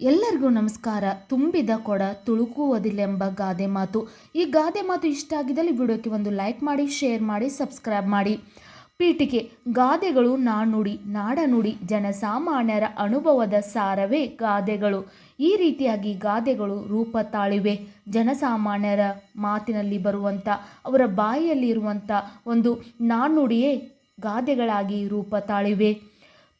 ಎಲ್ಲರಿಗೂ ನಮಸ್ಕಾರ. ತುಂಬಿದ ಕೊಡ ತುಳುಕುವುದಿಲ್ಲೆಂಬ ಗಾದೆ ಮಾತು. ಈ ಗಾದೆ ಮಾತು ಇಷ್ಟ ಆಗಿದ್ದಲ್ಲಿ ವಿಡಿಯೋಕ್ಕೆ ಒಂದು ಲೈಕ್ ಮಾಡಿ, ಶೇರ್ ಮಾಡಿ, ಸಬ್ಸ್ಕ್ರೈಬ್ ಮಾಡಿ. ಪೀಠಿಕೆ, ಗಾದೆಗಳು ನಾನುಡಿ ನಾಡನುಡಿ ಜನಸಾಮಾನ್ಯರ ಅನುಭವದ ಸಾರವೇ ಗಾದೆಗಳು. ಈ ರೀತಿಯಾಗಿ ಗಾದೆಗಳು ರೂಪ ತಾಳಿವೆ. ಜನಸಾಮಾನ್ಯರ ಮಾತಿನಲ್ಲಿ ಬರುವಂಥ ಅವರ ಬಾಯಿಯಲ್ಲಿರುವಂಥ ಒಂದು ನಾನುಡಿಯೇ ಗಾದೆಗಳಾಗಿ ರೂಪ ತಾಳಿವೆ.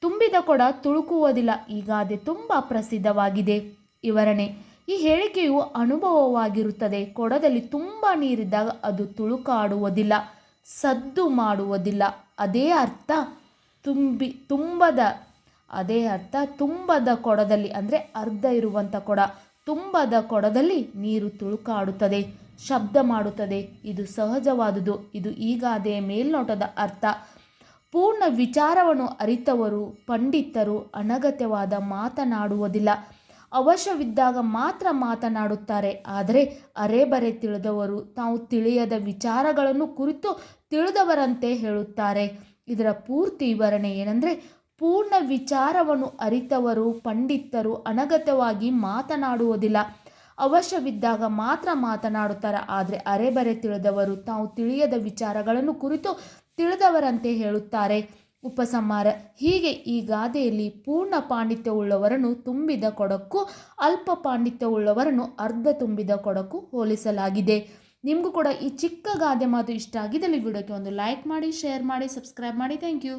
ತುಂಬಿದ ಕೊಡ ತುಳುಕುವುದಿಲ್ಲ. ಈ ಗಾದೆ ತುಂಬ ಪ್ರಸಿದ್ಧವಾಗಿದೆ. ವಿವರಣೆ. ಈ ಹೇಳಿಕೆಯು ಅನುಭವವಾಗಿರುತ್ತದೆ. ಕೊಡದಲ್ಲಿ ತುಂಬ ನೀರಿದ್ದಾಗ ಅದು ತುಳುಕಾಡುವುದಿಲ್ಲ, ಸದ್ದು ಮಾಡುವುದಿಲ್ಲ. ಅದೇ ಅರ್ಥ, ತುಂಬಿ, ತುಂಬದ, ಅದೇ ಅರ್ಥ, ತುಂಬದ ಕೊಡದಲ್ಲಿ ಅಂದರೆ ಅರ್ಧ ಇರುವಂಥ ಕೊಡ, ತುಂಬದ ಕೊಡದಲ್ಲಿ ನೀರು ತುಳುಕಾಡುತ್ತದೆ, ಶಬ್ದ ಮಾಡುತ್ತದೆ. ಇದು ಸಹಜವಾದುದು. ಇದು ಈ ಗಾದೆಯ ಮೇಲ್ನೋಟದ ಅರ್ಥ. ಪೂರ್ಣ ವಿಚಾರವನ್ನು ಅರಿತವರು, ಪಂಡಿತರು ಅನಗತ್ಯವಾದ ಮಾತನಾಡುವುದಿಲ್ಲ. ಅವಶ್ಯವಿದ್ದಾಗ ಮಾತ್ರ ಮಾತನಾಡುತ್ತಾರೆ. ಆದರೆ ಅರೆಬರೆ ತಿಳಿದವರು ತಾವು ತಿಳಿಯದ ವಿಚಾರಗಳನ್ನು ಕುರಿತು ತಿಳಿದವರಂತೆ ಹೇಳುತ್ತಾರೆ. ಇದರ ಪೂರ್ತಿ ವಿವರಣೆ ಏನೆಂದರೆ, ಪೂರ್ಣ ವಿಚಾರವನ್ನು ಅರಿತವರು, ಪಂಡಿತರು ಅನಗತ್ಯವಾಗಿ ಮಾತನಾಡುವುದಿಲ್ಲ. ಅವಶ್ಯವಿದ್ದಾಗ ಮಾತ್ರ ಮಾತನಾಡುತ್ತಾರೆ. ಆದರೆ ಅರೆಬರೆ ತಿಳಿದವರು ತಾವು ತಿಳಿಯದ ವಿಚಾರಗಳನ್ನು ಕುರಿತು ತಿಳಿದವರಂತೆ ಹೇಳುತ್ತಾರೆ. ಉಪಸಂಹಾರ, ಹೀಗೆ ಈ ಗಾದೆಯಲ್ಲಿ ಪೂರ್ಣ ಪಾಂಡಿತ್ಯವುಳ್ಳವರನ್ನು ತುಂಬಿದ ಕೊಡಕ್ಕೂ ಅಲ್ಪ ಪಾಂಡಿತ್ಯವುಳ್ಳವರನ್ನು ಅರ್ಧ ತುಂಬಿದ ಕೊಡಕ್ಕೂ ಹೋಲಿಸಲಾಗಿದೆ. ನಿಮಗೂ ಕೂಡ ಈ ಚಿಕ್ಕ ಗಾದೆ ಮಾತು ಇಷ್ಟ ಆಗಿದ್ದಲ್ಲಿ ವಿಡಿಯೋಕ್ಕೆ ಒಂದು ಲೈಕ್ ಮಾಡಿ, ಶೇರ್ ಮಾಡಿ, ಸಬ್ಸ್ಕ್ರೈಬ್ ಮಾಡಿ. Thank you.